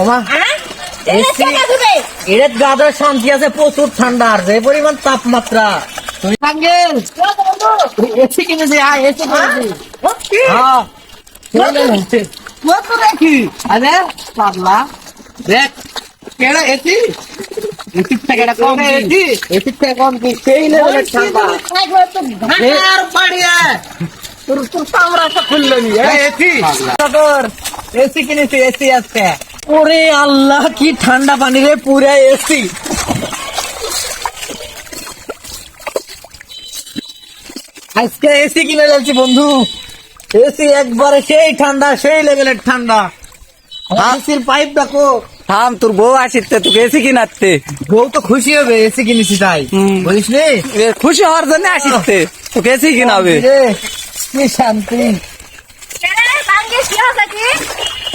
ওমা হ্যাঁ? এর গাদার শান্তি আছে প্রচুর ঠান্ডা আর যে পরিমাণ তাপমাত্রা। তুমি এসি কিনেছি হ্যাঁ এসি কিনেছি। হ্যাঁ চলে দেখি আরে পাগলা। দেখ কেডা এসি? এসি থেকে কম এসি? এসি থেকে কম কি সেই লেভেলের ঠান্ডা। আর বাড়িয়া তোর তোর কামরা খুললো নি। এসি। এসি কিনেছি এসি আজকে। ওরে আল্লাহ কি ঠান্ডা পানি রে পুরে এসি আজকে এসি কিনে যাচ্ছি বন্ধু। এসি একবারে সেই ঠান্ডা সেই লেভেলের ঠান্ডা। এসির পাইপ দেখো। থাম তোর বউ আসিতে তোকে এসি কিনাতে। বউ তো খুশি হবে এসি কিনেছি তাই। হুম। বলিস নি। খুশি হওয়ার জন্য আসিতে তোকে এসি কিনাবে। কি শান্তি।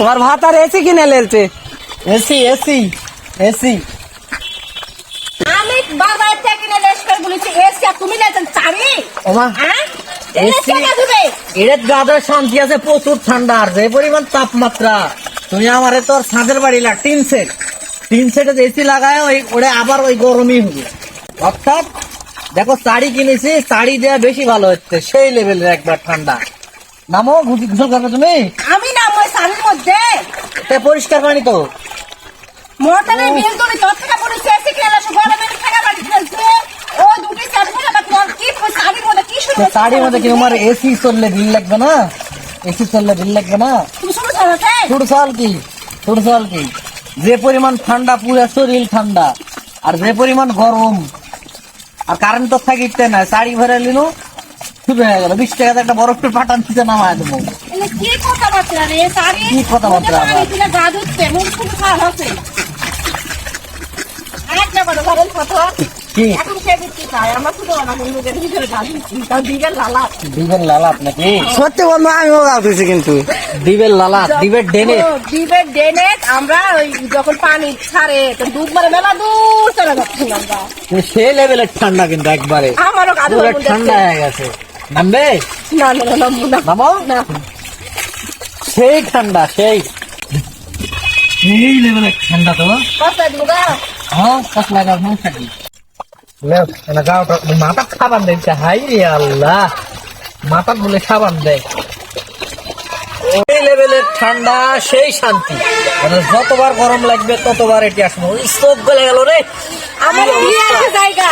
তোমার ভাত আর এসি কিনে লেলছে। AC AC AC. আমি বাজার থেকে কিনে লেস করে বলেছি এসি আর তুমি লেছেন চারি ওমা হ্যাঁ? এসি এর গাদার শান্তি আছে প্রচুর ঠান্ডা আর যে পরিমাণ তাপমাত্রা। তুমি আমারে তোর ছাদের বাড়ি লাগ তিন সেট। তিন সেটে এসি লাগায় ওই ওরে আবার ওই গরমই হবে। অর্থাৎ দেখো শাড়ি কিনেছি শাড়ি দেওয়া বেশি ভালো হচ্ছে সেই লেভেলের একবার ঠান্ডা। নামো ঘুষি ঘুষল করবে তুমি? আমি না শাড়ির মধ্যে? এটা পরিষ্কার পানি তো। মোটরে বিল তোর থেকে এসি থাকা বাড়ি খেলছে ও দুটি কি শাড়ির মধ্যে কি শুরু শাড়ির মধ্যে কি তোমার এসি চললে বিল লাগবে না? এসি চললে বিল লাগবে না? তুমি শুরু কি? কি? যে পরিমাণ ঠান্ডা পুরো শরীর ঠান্ডা আর যে পরিমাণ গরম আর কারেন্ট তো থাকিতে না শাড়ি ভরে লিনু শুরু হয়ে গেল। বিশ টাকাতে একটা বরফের পাঠান দিতে নামায় দেবো। কি কথাবার্তা রে? কি কথাবার্তা? আমি গা মুখ খুব খারাপ হচ্ছে কথা এখন দিবের লালাত। নাকি? সত্যি বন্ধু আমিও গাউতেছি কিন্তু। দিবের লালাত দিবের ডেনে। ডেনে আমরা ওই যখন পানি ছাড়ে তো ডুব মারে মেলা দূর চলে যাচ্ছি আমরা। সে লেভেলের ঠান্ডা কিন্তু একবারে। আমারও ঠান্ডা হয়ে গেছে। নামবে? না না না না। নামো? না। সেই ঠান্ডা সেই। ঠান্ডা তো। হ্যাঁ লাগা সমস্যা কি মাথা সাবান দিচ্ছে হাই রে আল্লাহ। মাথা বলে সাবান দেয় এই লেভেলের ঠান্ডা সেই শান্তি। মানে যতবার গরম লাগবে ততবার এটি আসব। স্টোভ গলে গেল রে। আমার জায়গা।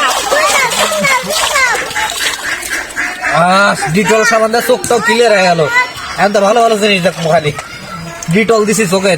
ডিটল সাবান দিয়ে চোখটাও ক্লিয়ার হয়ে গেল। এখন তো ভালো ভালো জিনিস দেখব খালি। ডিটল দিছি চোখে